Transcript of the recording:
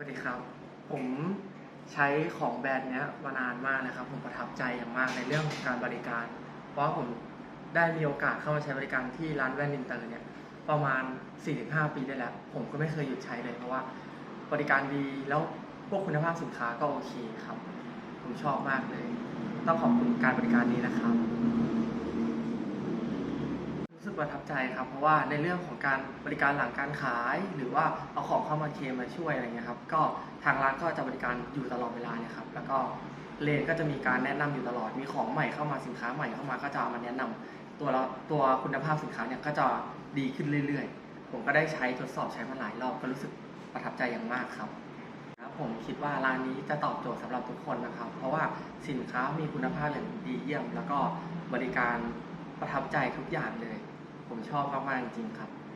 สวัสดีครับ ผมใช้ของแบรนด์นี้มานานมากนะครับ ผมประทับใจอย่างมากในเรื่องของการบริการ เพราะผมได้มีโอกาสเข้ามาใช้บริการที่ร้านแว่นอินเตอร์เนี่ยประมาณ 4-5 ปีได้แล้ว ผมก็ไม่เคยหยุดใช้เลยเพราะว่าบริการดีแล้วพวกคุณภาพสินค้าก็โอเคครับ ผมชอบมากเลย ต้องขอบคุณการบริการนี้นะครับ ประทับใจครับ เพราะว่าในเรื่องของการบริการหลังการขาย หรือว่าเอาของเข้ามาเคลมมาช่วยอะไรเงี้ยครับ ก็ทางร้านก็จะบริการอยู่ตลอดเวลาเนี่ยครับ แล้วก็เลนก็จะมีการแนะนำอยู่ตลอด มีของใหม่เข้ามาสินค้าใหม่เข้ามาก็จะมาแนะนำตัวเราตัวคุณภาพสินค้าเนี่ยก็จะดีขึ้นเรื่อยๆ ผมก็ได้ใช้ทดสอบใช้มาหลายรอบก็รู้สึกประทับใจอย่างมากครับครับผมคิดว่าร้านนี้จะตอบโจทย์สำหรับทุกคนนะครับ เพราะว่าสินค้ามีคุณภาพอย่างดีเยี่ยม แล้วก็บริการประทับใจทุกอย่างเลย ผมชอบมากๆจริงๆครับ